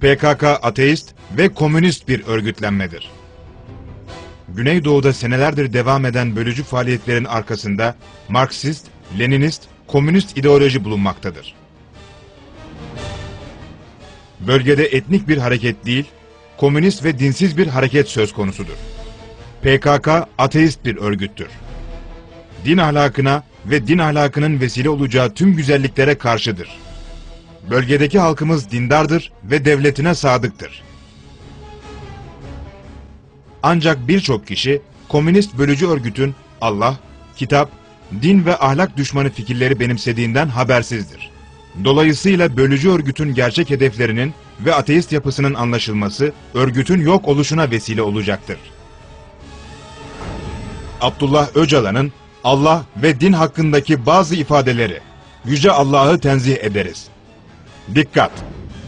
PKK ateist ve komünist bir örgütlenmedir. Güneydoğu'da senelerdir devam eden bölücü faaliyetlerin arkasında Marksist, Leninist, komünist ideoloji bulunmaktadır. Bölgede etnik bir hareket değil, komünist ve dinsiz bir hareket söz konusudur. PKK ateist bir örgüttür. Din ahlakına ve din ahlakının vesile olacağı tüm güzelliklere karşıdır. Bölgedeki halkımız dindardır ve devletine sadıktır. Ancak birçok kişi komünist bölücü örgütün Allah, kitap, din ve ahlak düşmanı fikirleri benimsediğinden habersizdir. Dolayısıyla bölücü örgütün gerçek hedeflerinin ve ateist yapısının anlaşılması örgütün yok oluşuna vesile olacaktır. Abdullah Öcalan'ın Allah ve din hakkındaki bazı ifadeleri Yüce Allah'ı tenzih ederiz. Dikkat!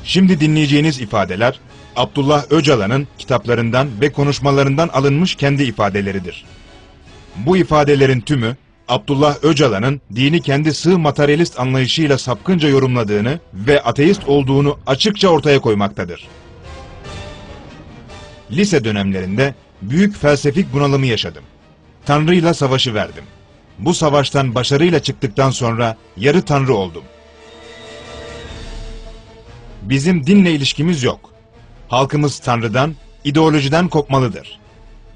Şimdi dinleyeceğiniz ifadeler Abdullah Öcalan'ın kitaplarından ve konuşmalarından alınmış kendi ifadeleridir. Bu ifadelerin tümü Abdullah Öcalan'ın dini kendi sığ materyalist anlayışıyla sapkınca yorumladığını ve ateist olduğunu açıkça ortaya koymaktadır. Lise dönemlerinde büyük felsefik bunalımı yaşadım. Tanrı'yla savaşı verdim. Bu savaştan başarıyla çıktıktan sonra yarı tanrı oldum. Bizim dinle ilişkimiz yok. Halkımız Tanrı'dan, ideolojiden kopmalıdır.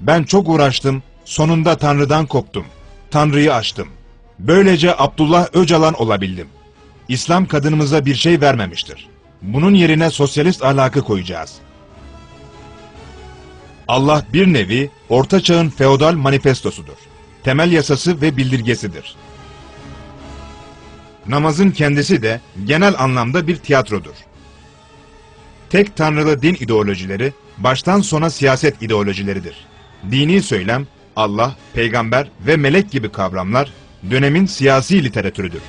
Ben çok uğraştım, sonunda Tanrı'dan koptum. Tanrı'yı aştım. Böylece Abdullah Öcalan olabildim. İslam kadınımıza bir şey vermemiştir. Bunun yerine sosyalist ahlakı koyacağız. Allah bir nevi Orta Çağ'ın feodal manifestosudur. Temel yasası ve bildirgesidir. Namazın kendisi de genel anlamda bir tiyatrodur. Tek tanrılı din ideolojileri baştan sona siyaset ideolojileridir. Dini söylem, Allah, peygamber ve melek gibi kavramlar dönemin siyasi literatürüdür.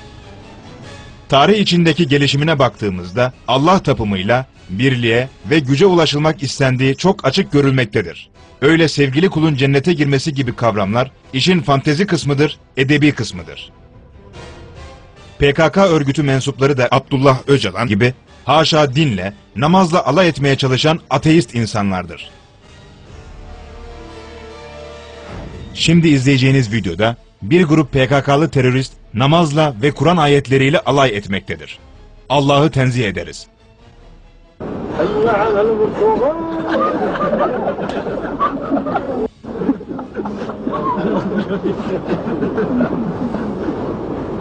Tarih içindeki gelişimine baktığımızda Allah tapımıyla birliğe ve güce ulaşılmak istendiği çok açık görülmektedir. Öyle sevgili kulun cennete girmesi gibi kavramlar işin fantezi kısmıdır, edebi kısmıdır. PKK örgütü mensupları da Abdullah Öcalan gibi haşa dinle, namazla alay etmeye çalışan ateist insanlardır. Şimdi izleyeceğiniz videoda bir grup PKK'lı terörist namazla ve Kur'an ayetleriyle alay etmektedir. Allah'ı tenzih ederiz. حي على الوصول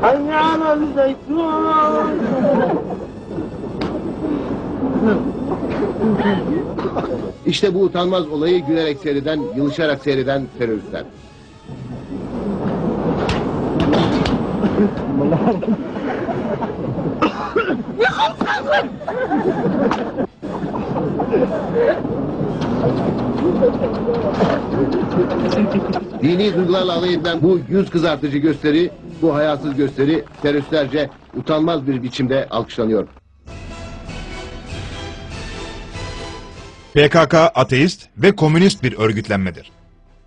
حي على الزيتون işte bu utanmaz olayı gülerek seyreden, yılışarak seyreden teröristler. Dini duygularla alay edilen bu yüz kızartıcı gösteri, bu hayasız gösteri teröristlerce utanmaz bir biçimde alkışlanıyor. PKK ateist ve komünist bir örgütlenmedir.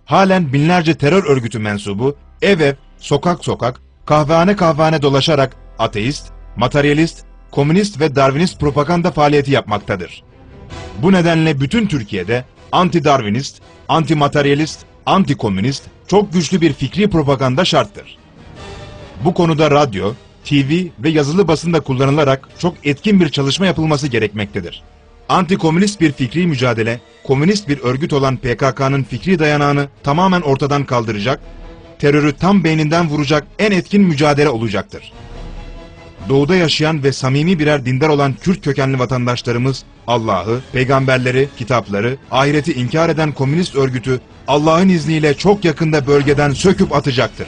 Halen binlerce terör örgütü mensubu ev ev, sokak sokak, kahvehane kahvehane dolaşarak ateist, materyalist, komünist ve darwinist propaganda faaliyeti yapmaktadır. Bu nedenle bütün Türkiye'de anti-darwinist, anti-materyalist, anti-komünist çok güçlü bir fikri propaganda şarttır. Bu konuda radyo, TV ve yazılı basında kullanılarak çok etkin bir çalışma yapılması gerekmektedir. Antikomünist bir fikri mücadele, komünist bir örgüt olan PKK'nın fikri dayanağını tamamen ortadan kaldıracak, terörü tam beyninden vuracak en etkin mücadele olacaktır. Doğuda yaşayan ve samimi birer dindar olan Kürt kökenli vatandaşlarımız Allah'ı, peygamberleri, kitapları, ahireti inkar eden komünist örgütü Allah'ın izniyle çok yakında bölgeden söküp atacaktır.